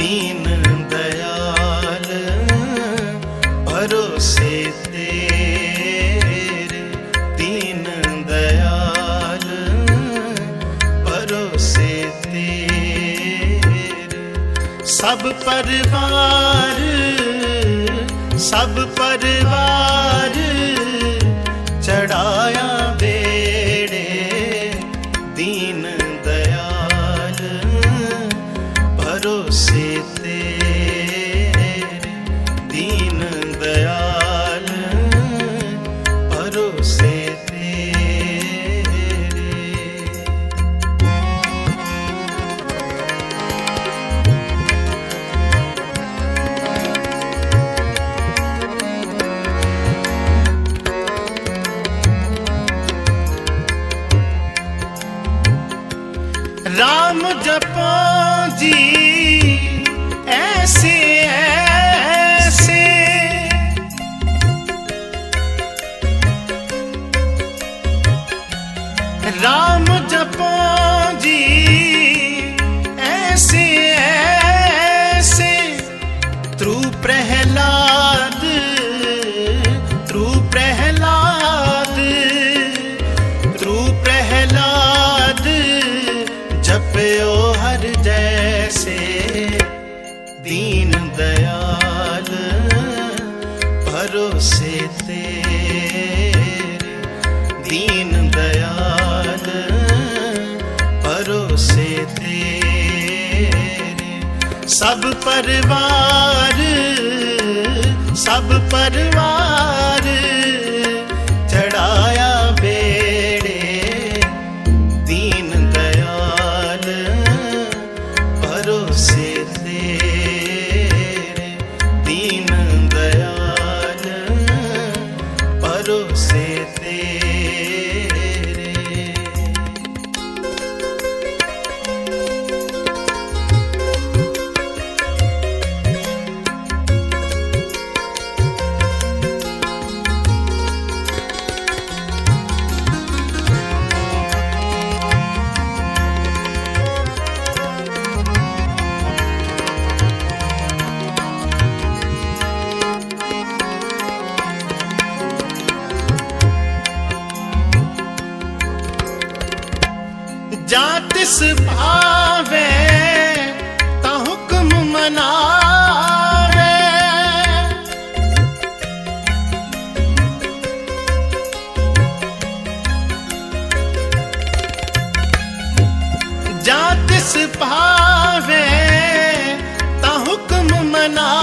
दीन दयाल भरोसे तेरे दीन दयाल भरोसे तेरे सब परिवार सब परिवार você. ਪ੍ਰਹਿਲਾਦ, ਤਰੂ ਪ੍ਰਹਿਲਾਦ ਤਰੂ ਪ੍ਰਹਿਲਾਦ, ਜਪਿਓ ਹਰ ਜੈਸੇ ਦੀਨ ਦਇਆਲ, ਭਰੋਸੇ ਤੇ ਦੀਨ ਦਇਆਲ, ਭਰੋਸੇ ਤੇ ਸਭ ਪਰਵਾਰ ਸਭ ਪਰਿਵਾਰ ਚੜਾਇਆ ਬੇੜੇ ਦੀਨ ਦਇਆਲ ਭਰੋਸੇ ਤੇਰੇ ਦੀਨ ਜਾਂ ਤਿਸ ਭਾਵੇ ਤਾਂ ਹੁਕਮ ਮਨਾਵੇ। ਜਾਂ ਤਿਸ ਭਾਵੇ ਤਾਂ ਹੁਕਮ ਮਨਾਵੇ।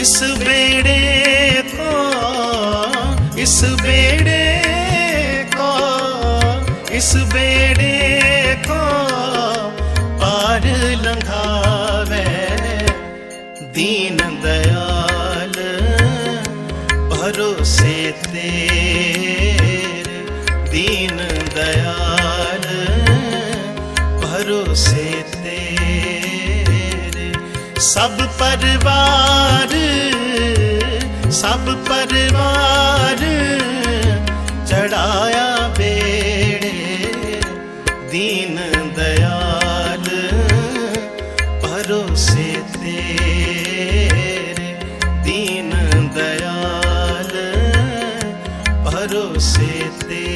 ਇਸ ਬੇੜੇ ਕੋ ਇਸ ਬੇੜੇ ਇਸ ਬੇੜੇ ਕੋ ਪਾਰ ਲੰਘਾਵੇ। ਦੀਨ ਦਇਆਲ, ਭਰੋਸੇ ਤੇਰੇ। ਦੀਨ ਦਇਆਲ, ਭਰੋਸੇ ਤੇਰੇ। ਸਭ ਪਰਿਵਾਰ ਸਭ ਪਰਿਵਾਰ ਚੜਾਇਆ ਭਰੋਸੇ ਤੇਰੇ।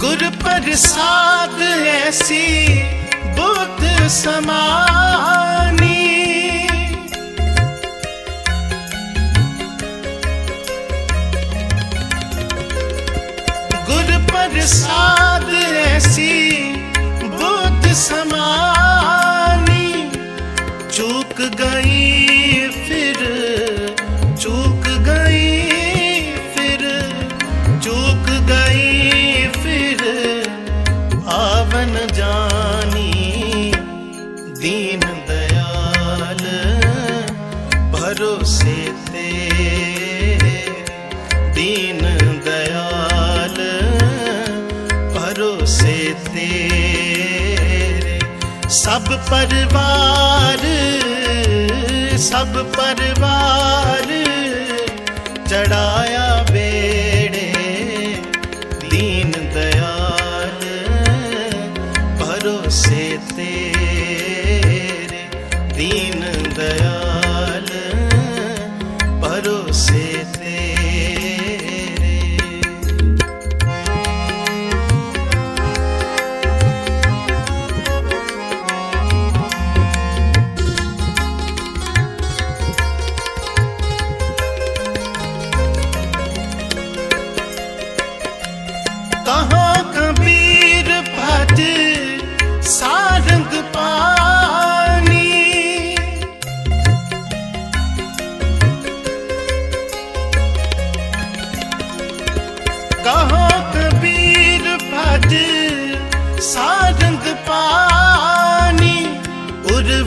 ਗੁਰ ਪ੍ਰਸਾਦ ਐਸੀ दीन दयाल भरोसे तेरे सब परिवार सब परिवार चढ़ाया बेड़े दीन दयाल भरोसे तेरे दीन दयाल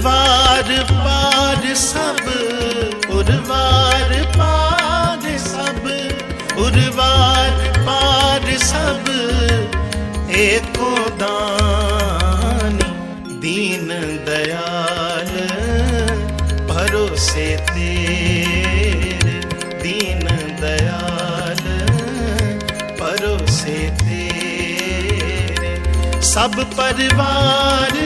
ਉਰਵਾਰ ਪਾਰ ਸਭ ਉਰਵਾਰ ਪਾਰ ਸਭ ਉਰਵਾਰ ਪਾਰ ਸਭ, ਏਕੋ ਦਾਨੀ ਦੀਨ ਦਇਆਲ, ਭਰੋਸੇ ਤੇ ਦੀਨ ਦਇਆਲ, ਭਰੋਸੇ ਤੇਰੇ। ਸਭ ਪਰਿਵਾਰ